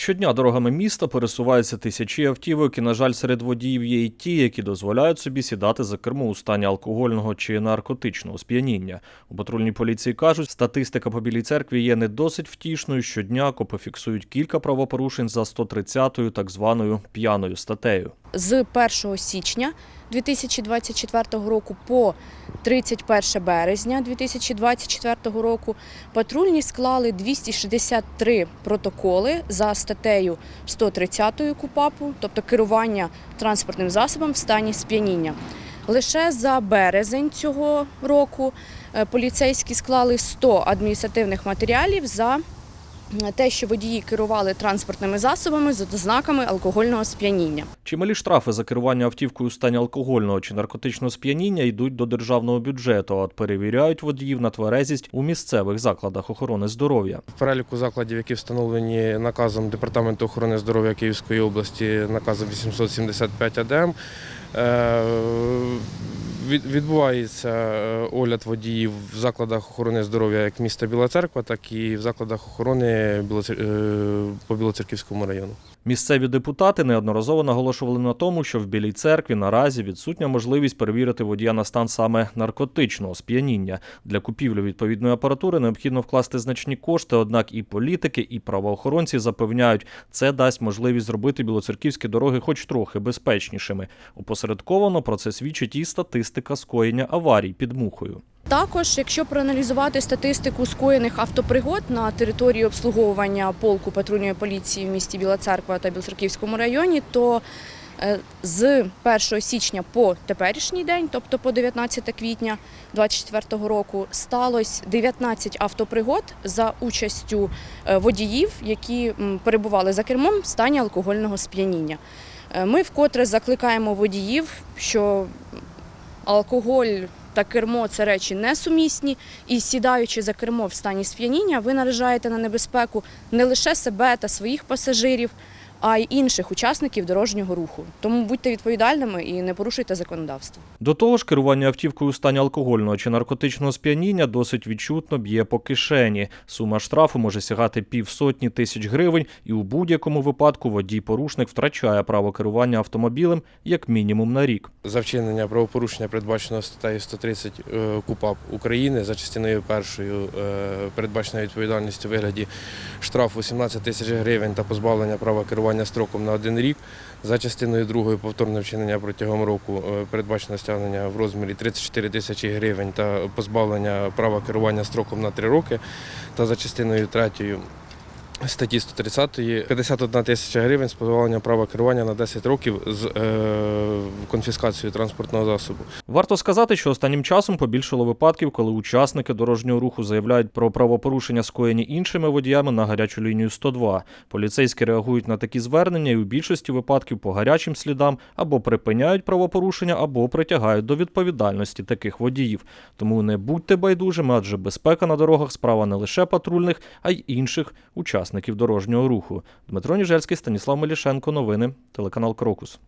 Щодня дорогами міста пересуваються тисячі автівок, і, на жаль, серед водіїв є і ті, які дозволяють собі сідати за кермо у стані алкогольного чи наркотичного сп'яніння. У патрульній поліції кажуть, статистика по білій церкві є не досить втішною. Щодня копи фіксують кілька правопорушень за 130-ю так званою п'яною статтею. З 1 січня 2024 року по 31 березня 2024 року патрульні склали 263 протоколи за статтею 130 КУПАПу, тобто керування транспортним засобом в стані сп'яніння. Лише за березень цього року е, поліцейські склали 100 адміністративних матеріалів за те, що водії керували транспортними засобами з ознаками алкогольного сп'яніння. Чималі штрафи за керування автівкою у стані алкогольного чи наркотичного сп'яніння йдуть до державного бюджету, а перевіряють водіїв на тверезість у місцевих закладах охорони здоров'я. В переліку закладів, які встановлені наказом Департаменту охорони здоров'я Київської області, наказом 875 АДМ, е, відбувається е, огляд водіїв в закладах охорони здоров'я як міста Біла Церква, так і в закладах охорони е, по Білоцерківському району. Місцеві депутати неодноразово наголошували на тому, що в Білій церкві наразі відсутня можливість перевірити водія на стан саме наркотичного сп'яніння. Для купівлі відповідної апаратури необхідно вкласти значні кошти. Однак і політики, і правоохоронці запевняють, це дасть можливість зробити білоцерківські дороги хоч трохи безпечнішими. Опосередковано про це свідчить і статистика скоєння аварій під мухою. Також, якщо проаналізувати статистику скоєних автопригод на території обслуговування полку патрульної поліції в місті Біла Церква та Білоцерківському районі, то е, з 1 січня по теперішній день, тобто по 19 квітня 2024 року, сталося 19 автопригод за участю е, водіїв, які перебували за кермом в стані алкогольного сп'яніння. Е, Ми вкотре закликаємо водіїв, що алкоголь та кермо це речі несумісні, і сідаючи за кермо в стані сп'яніння, ви наражаєте на небезпеку не лише себе та своїх пасажирів, а й інших учасників дорожнього руху. Тому будьте відповідальними і не порушуйте законодавство. До того ж, керування автівкою у стані алкогольного чи наркотичного сп'яніння досить відчутно б'є по кишені. Сума штрафу може сягати півсотні тисяч гривень, і у будь-якому випадку водій-порушник втрачає право керування автомобілем як мінімум на рік. За вчинення правопорушення, передбаченого статтею 130 е, КУПАП України за частиною першою е, передбачена відповідальність у вигляді штрафу 17 тисяч гривень та позбавлення права керування строком на один рік. За частиною другої повторне вчинення протягом року е, передбачено стягнення в розмірі 34 тисячі гривень та позбавлення права керування строком на три роки. Та за частиною третьою статті 130 51 тисяча гривень з позбавлення права керування на 10 років з е, конфіскацією транспортного засобу. Варто сказати, що останнім часом побільшало випадків, коли учасники дорожнього руху заявляють про правопорушення, скоєні іншими водіями на гарячу лінію 102. Поліцейські реагують на такі звернення і у більшості випадків по гарячим слідам або припиняють правопорушення, або притягають до відповідальності таких водіїв. Тому не будьте байдужими, адже безпека на дорогах справа не лише патрульних, а й інших учасників дорожнього руху. Дмитро Ніжельський, Станіслав Мелішенко. Новини, телеканал Крокус.